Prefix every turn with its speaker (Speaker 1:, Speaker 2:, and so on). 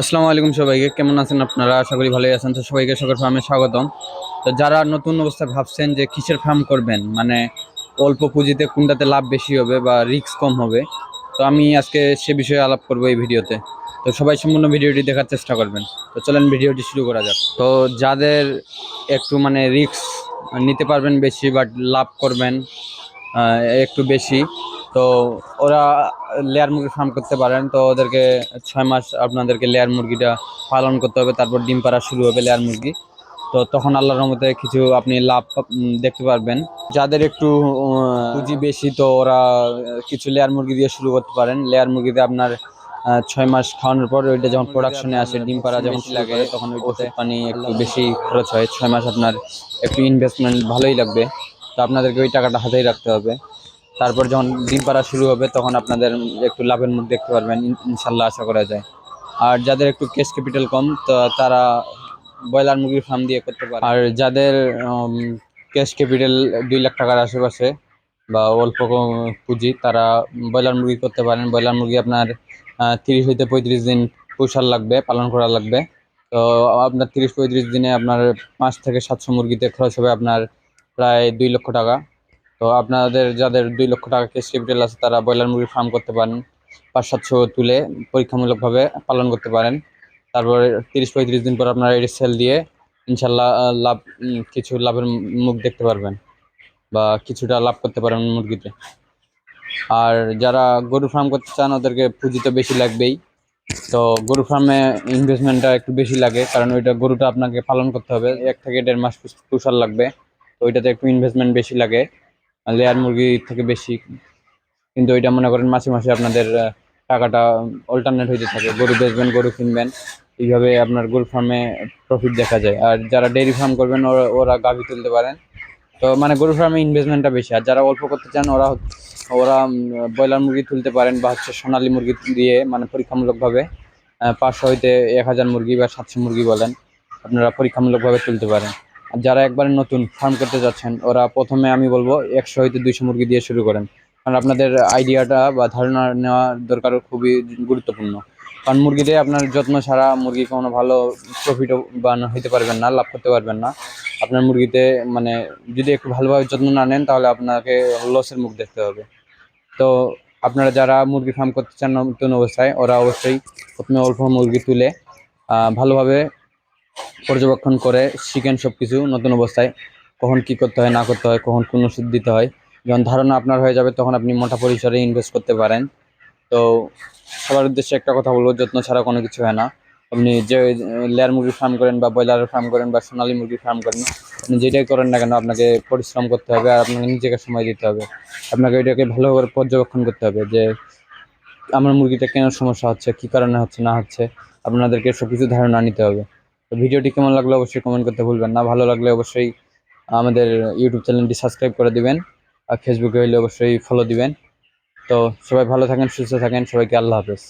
Speaker 1: আসসালামু আলাইকুম সবাইকে, কেমন আছেন আপনারা? আশা করি ভালোই আছেন। তো সবাইকে সকল ফার্মে স্বাগতম। তো যারা নতুন অবস্থায় ভাবছেন যে কিসের ফার্ম করবেন মানে অল্প পুঁজিতে কোনটাতে লাভ বেশি হবে বা রিস্ক কম হবে, তো আমি আজকে সে বিষয়ে আলাপ করব এই ভিডিওতে। তো সবাই সম্পূর্ণ ভিডিওটি দেখার চেষ্টা করবেন। তো চলেন ভিডিওটি শুরু করা যাক। তো যাদের একটু মানে রিস্ক নিতে পারবেন বেশি বাট লাভ করবেন একটু বেশি তো ওরা লেয়ার মুরগি ফার্ম করতে পারেন তো ওদেরকে ছয় মাস আপনাদেরকে লেয়ার মুরগিটা পালন করতে হবে তারপর ডিম পাড়া শুরু হবে লেয়ার মুরগি। তো তখন আল্লাহর রহমতে কিছু আপনি লাভ দেখতে পারবেন। যাদের একটু পুঁজি বেশি তো ওরা কিছু লেয়ার মুরগি দিয়ে শুরু করতে পারেন। লেয়ার মুরগিতে আপনার ছয় মাস খাওয়ানোর পর ওইটা যখন প্রোডাকশনে আসে ডিম পাড়া যখন লাগে তখন ওই ওষুধ পানি একটু বেশি খরচ হয়। ছয় মাস আপনার একটু ইনভেস্টমেন্ট ভালোই লাগবে। তো আপনাদেরকে ওই টাকাটা হাতেই রাখতে হবে। তারপর যখন ডিম পাড়া শুরু হবে, তখন আপনাদের একটু লাভের মুখ দেখতে পারবেন ইনশাল্লাহ আশা করা যায়। আর যাদের একটু ক্যাশ ক্যাপিটাল কম, তো তারা ব্রয়লার মুরগির ফার্ম দিয়ে করতে পারে। আর যাদের ক্যাশ ক্যাপিটাল দুই লাখ টাকার আশেপাশে বা অল্প পুঁজি, তারা ব্রয়লার মুরগি করতে পারেন। ব্রয়লার মুরগি আপনার তিরিশ হইতে পঁয়ত্রিশ দিন পোষার লাগবে, পালন করা লাগবে। তো আপনার তিরিশ পঁয়ত্রিশ দিনে আপনার পাঁচ থেকে সাতশো মুরগিতে খরচ হবে আপনার প্রায় দুই লক্ষ টাকা। তো আপনাদের যাদের দুই লক্ষ টাকা ক্যাশ ক্যাপিটাল আছে, তারা ব্রয়লার মুরগির ফার্ম করতে পারেন পাঁচ সাতশো তুলে পরীক্ষামূলকভাবে পালন করতে পারেন। তারপরে তিরিশ পঁয়ত্রিশ দিন পর আপনারা এটি সেল দিয়ে ইনশাল্লাহ লাভ কিছু লাভের মুখ দেখতে পারবেন বা কিছুটা লাভ করতে পারেন মুরগিতে। আর যারা গরু ফার্ম করতে চান, ওদেরকে পুঁজি তো বেশি লাগবেই। তো গরু ফার্মে ইনভেস্টমেন্টটা একটু বেশি লাগে, কারণ ওইটা গরুটা আপনাকে পালন করতে হবে। এক থেকে দেড় মাস পুষার লাগবে। তো ওইটাতে একটু ইনভেস্টমেন্ট বেশি লাগে। লেয়ার মুরগি থেকে বেশি। কিন্তু ওইটা মনে করেন মাসে মাসে আপনাদের টাকাটা অল্টারনেট হইতে থাকে। গরু বেচবেন, গরু কিনবেন। এইভাবে আপনার গরু ফার্মে প্রফিট দেখা যায়। আর যারা ডেইরি ফার্ম করবেন, ওরা ওরা গাভি তুলতে পারেন। তো মানে গরু ফার্মে ইনভেস্টমেন্টটা বেশি। আর যারা অল্প করতে চান, ওরা ওরা ব্রয়লার মুরগি তুলতে পারেন বা হচ্ছে সোনালী মুরগি দিয়ে মানে পরীক্ষামূলকভাবে পাঁচশো হইতে এক হাজার মুরগি বা সাতশো মুরগি বলেন, আপনারা পরীক্ষামূলকভাবে তুলতে পারেন। যারা একবারে নতুন ফার্ম করতে যাচ্ছেন, ওরা প্রথমে আমি বলব একশো হইতে দুইশো মুরগি দিয়ে শুরু করেন। কারণ আপনাদের আইডিয়াটা বা ধারণা নেওয়া দরকার খুবই গুরুত্বপূর্ণ। কারণ মুরগিতে আপনার যত্ন ছাড়া মুরগি কোনো ভালো প্রফিটবান হইতে পারবেন না, লাভ করতে পারবেন না। আপনার মুরগিতে মানে যদি একটু ভালোভাবে যত্ন না নেন, তাহলে আপনাকে লসের মুখ দেখতে হবে। তো আপনারা যারা মুরগি ফার্ম করতে চান নতুন অবস্থায়, ওরা অবশ্যই প্রথমে অল্প মুরগি তুলে ভালোভাবে পর্যবেক্ষণ করে শিখেন সব কিছু নতুন অবস্থায়। কখন কি করতে হয়, না করতে হয়, কখন কোন ওষুধ দিতে হয়। যখন ধারণা আপনার হয়ে যাবে, তখন আপনি মোটা পরিসরে ইনভেস্ট করতে পারেন। তো সবার উদ্দেশ্যে একটা কথা বলব, যত্ন ছাড়া কোনো কিছু হয় না। আপনি যে লেয়ার মুরগির ফার্ম করেন বা ব্রয়লারের ফার্ম করেন বা সোনালী মুরগির ফার্ম করেন, আপনি যেটাই করেন না কেন, আপনাকে পরিশ্রম করতে হবে আর আপনাকে নিজেকে সময় দিতে হবে। আপনাকে এটাকে ভালো করে পর্যবেক্ষণ করতে হবে যে, আমার মুরগিটা কেন সমস্যা হচ্ছে, কী কারণে হচ্ছে, না হচ্ছে, আপনাদেরকে সব কিছু ধারণা নিতে হবে। তো ভিডিওটি কেমন লাগল অবশ্যই কমেন্ট করতে ভুলবেন না। ভালো লাগলে অবশ্যই আমাদের ইউটিউব চ্যানেলটি সাবস্ক্রাইব করে দিবেন আর ফেসবুকে হইলে অবশ্যই ফলো দিবেন। তো সবাই ভালো থাকেন, সুস্থ থাকেন, সবাইকে আল্লাহ হাফেজ।